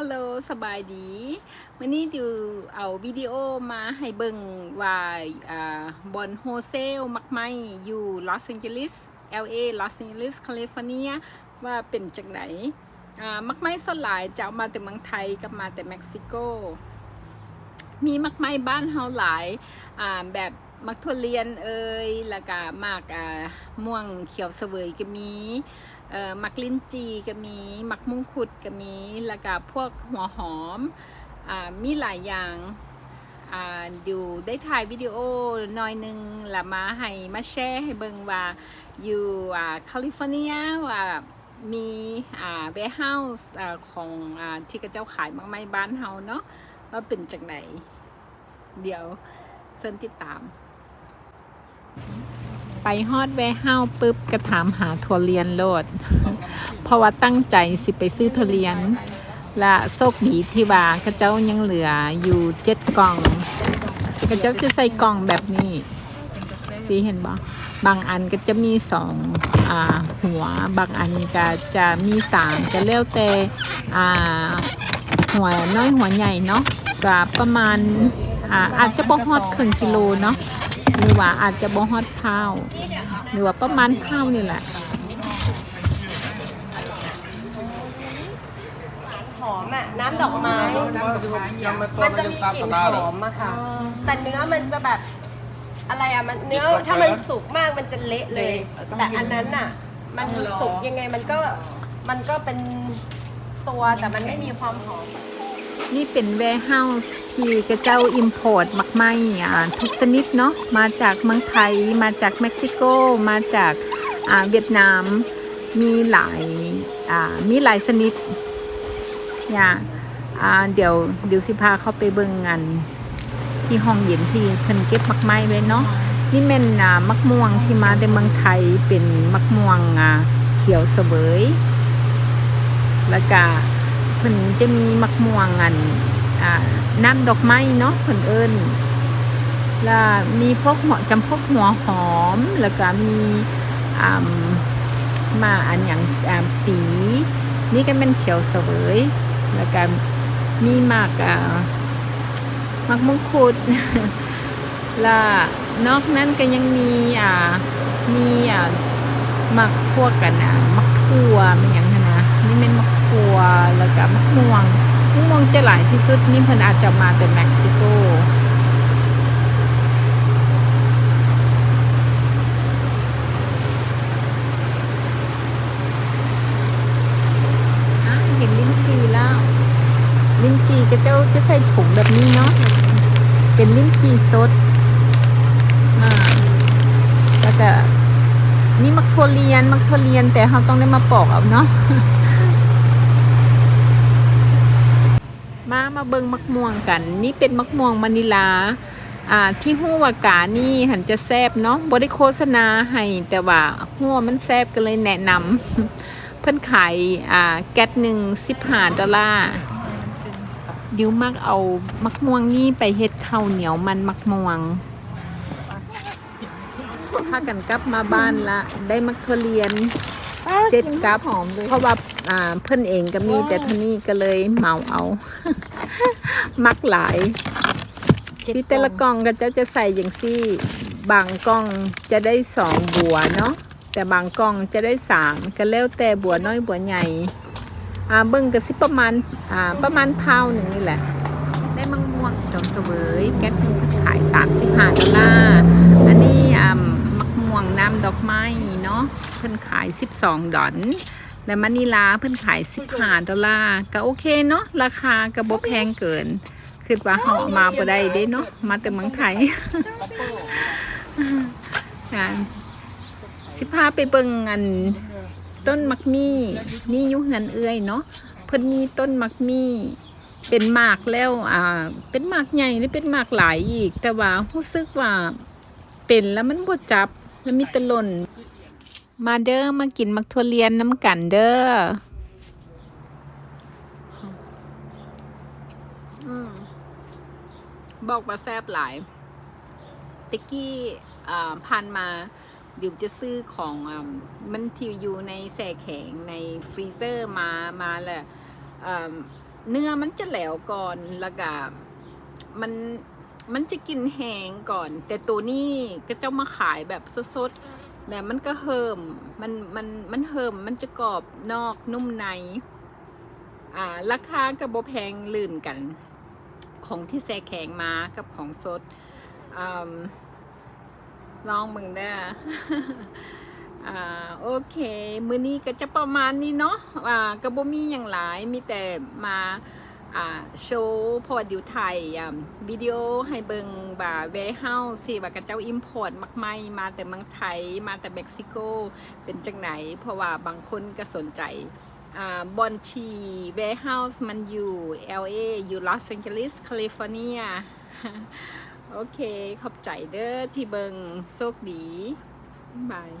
ฮัลโหลสบายดีวันนี้ดิวเอาวิดีโอมาให้เบิ่งว่าอ่าบอนโฮเซลมักไม้อยู่ลอสแองเจลิส LA ลอสแองเจลิสแคลิฟอร์เนียว่าเป็นจากไหนอ่ามักไม้ส่วนหลายจะเอามาแต่เมืองไทยกับมาแต่เม็กซิโก มีมักไม้บ้านเฮาหลายอ่าแบบ มักทุเรียนเอ่ยแล้วก็มากอ่าม่วงเขียวเสวยก็มีเอ่อมักลิ้นจีก็มีมักมุงคุดก็มีแล้วก็พวกหัวหอมอ่ามีหลายอย่างอ่าดูได้ถ่ายวิดีโอหน่อยหนึงแล้วมาให้มาแชร์ให้เบิ่งว่าอยู่อ่าแคลิฟอร์เนียว่ามีอ่าเวเฮาส์อ่าของอ่าที่กระเจ้าขายมักไม้บ้านเฮาเนาะว่าเป็นจากไหน เดี๋ยวเซินติดตาม ไปฮอดแวร์เฮาปุ๊บก็ถามหาถั่วเลียนโลด เพราะว่าตั้งใจสิไปซื้อถั่วเลียน และโชคดีที่ว่าเข้าเจ้ายังเหลืออยู่เจ็ดกล่องเข้าเจ้าจะใส่กล่องแบบนี้สีเห็นบ่บางอันก็จะมีสองอ่าหัว บางอันก็จะมีสามก็แล้วแต่อ่าหัวน้อยหัวใหญ่เนาะก็ประมาณอ่าอาจจะบ่ฮอดครึ่งกิโลเนาะห รือว่าอาจจะบ่ฮอดข้าว หรือว่าประมาณข้าวนี่แหละหอมอะน้ำดอกไม้ มันจะมีกลิ่นหอมอะค่ะ แต่เนื้อมันจะแบบอะไรอะมันเนื้อถ้ามันสุกมากมันจะเละเลย แต่อันนั้นอะมันสุกยังไงมันก็มันก็เป็นตัวแต่มันไม่มีความหอม นี่เป็นแวร์เฮาส์ ที่กระเจ้าอิมพอร์ตมักไม้อ่ทุกชนิดเนาะมาจากเมืองไทย มาจากเม็กซิโก มาจากอ่าเวียดนาม มีหลายอ่ามีหลายชนิดอย่าอ่าเดี๋ยวเดี๋ยวสิพาเข้าไปเบิ่งงานที่ห้องเย็นที่เพิ่นเก็บมักไม้ไว้เนาะนี่แม่นอ่ามักม่วงที่มาในเมืองไทยเป็นมักม่วงอ่าเขียวเสวยแล้วก็เพิ่นจะมีมักม่วงอัน น้ำดอกไม้เนาะเพิ่นเอิ้นแล้วมีพวกเหมาะจำพวกหัวหอม แล้วก็มีมาอันอย่างปี นี่ก็เป็นเขียวเสวยแล้วก็มีหมากอ่าหมากมงคุดแล้วนอกนั้นก็ยังมีอ่ามีอ่าหมักพวกกันอะมักทัวมันอย่างนั้นนะนี่เป็นมักทัวแล้วก็มักม่วง มักม่วงจะหลายที่สุดนี่เพิ่นอาจจะมาแต่เม็กซิโกอะเห็นลิ้นจีแล้ว ลิ้นจีก็จะจะใส่ถุงแบบนี้เนาะเป็นลิ้นจีสดอ่าแล้วก็นี่มักทัวเรียนมักทัวเรียนแต่เราต้องได้มาปอกเอาเนาะ มามาเบิงมักม่วงกัน นี่เป็นมักม่วงมะนิลาอ่าที่หัวากานี่หันจะแซบเนาะบริโฆษณาให้แต่ว่าหัวมันแซบก็เลยแนะนำเพิ่นขายอ่าแก๊สหนึ่งสิบห้าดอลลาร์ดิวมักเอามักม่วงนี่ไปเฮ็ดข้าวเหนียวมันมักม่วงพากันกลับมาบ้านละ ได้มักทุเรียนเจ็ดกับหอมเพราะว่า อ่าเพิ่นเองก็มีแต่เท่านี้ก็เลยเหมาเอา มักหลายที่แต่ละกล่องก็จะจะใส่อย่างซี่บางกล่องจะได้สองบัวเนาะแต่บางกล่องจะได้สามก็แล้วแต่บัวน้อยบัวใหญ่อ่าเบิ่งก็สิประมาณอ่าประมาณเท่าหนึ่งนี่แหละได้มังม่วงเขียวเสวยแก๊สหนึ่งก็ขาย35ดอลลาร์อันนี้อ่ามักม่วงน้ำดอกไม้เนาะเพิ่นขาย12ดอล และมะนิลาเพิ่นขาย15ดอลลาร์ก็โอเคเนาะราคาก็บ่แพงเกินคือว่าเขาเอามาบ่ได้เด้เนาะมาแต่เมืองไทยอ่าสิพาไปเบิ่งอันต้นมักมี่นี่อยู่เฮือนเอื้อยเนาะเพิ่นมีต้นมักมี่เป็นหมากแล้วอ่า เป็นหมากใหญ่หรือเป็นหมากหลายอีก แต่ว่ารู้สึกว่าเป็นแล้วมันบ่จับแล้วมีตะล่น มาเด้อมากินมักทั่วเรียนน้ำกันเด้อบอกว่าแซบหลายติกกี้อ่าพันมาเดี๋ยวจะซื้อของอมันที่อยู่ในแช่แข็งในฟรีเซอร์มามาแหละเนื้อมันจะแหลวก่อนแล้วก็มัน มันจะกินแห้งก่อน แต่ตัวนี้ก็เจ้ามาขายแบบสดๆแล้วมันก็เหิมมันมันมันเหิมมันจะกรอบนอกนุ่มใน อ่า ราคากับโบแพงลื่นกัน ของที่แซ่แข็งมากับของสดอลองมึงได้อ่าโอเค มื้อนี้ก็จะประมาณนี้เนาะอ่าก็บ่มีอย่างหลายมีแต่มา โชว์พอดิวไทยวิดีโอให้เบิงบ่าเวเฮาสิว่ากระเจ้าอิมพอร์ตมักไม่มาแต่เมืองไทยมาแต่เม็กซิโก เป็นจังไหน เพราะว่าบางคนก็สนใจบอนทีเวเฮาส์มันอยู่ LA อยู่ลอสแองเจลิสแคลิฟอร์เนีย โอเค ขอบใจเด้อที่เบิงโชคดีบาย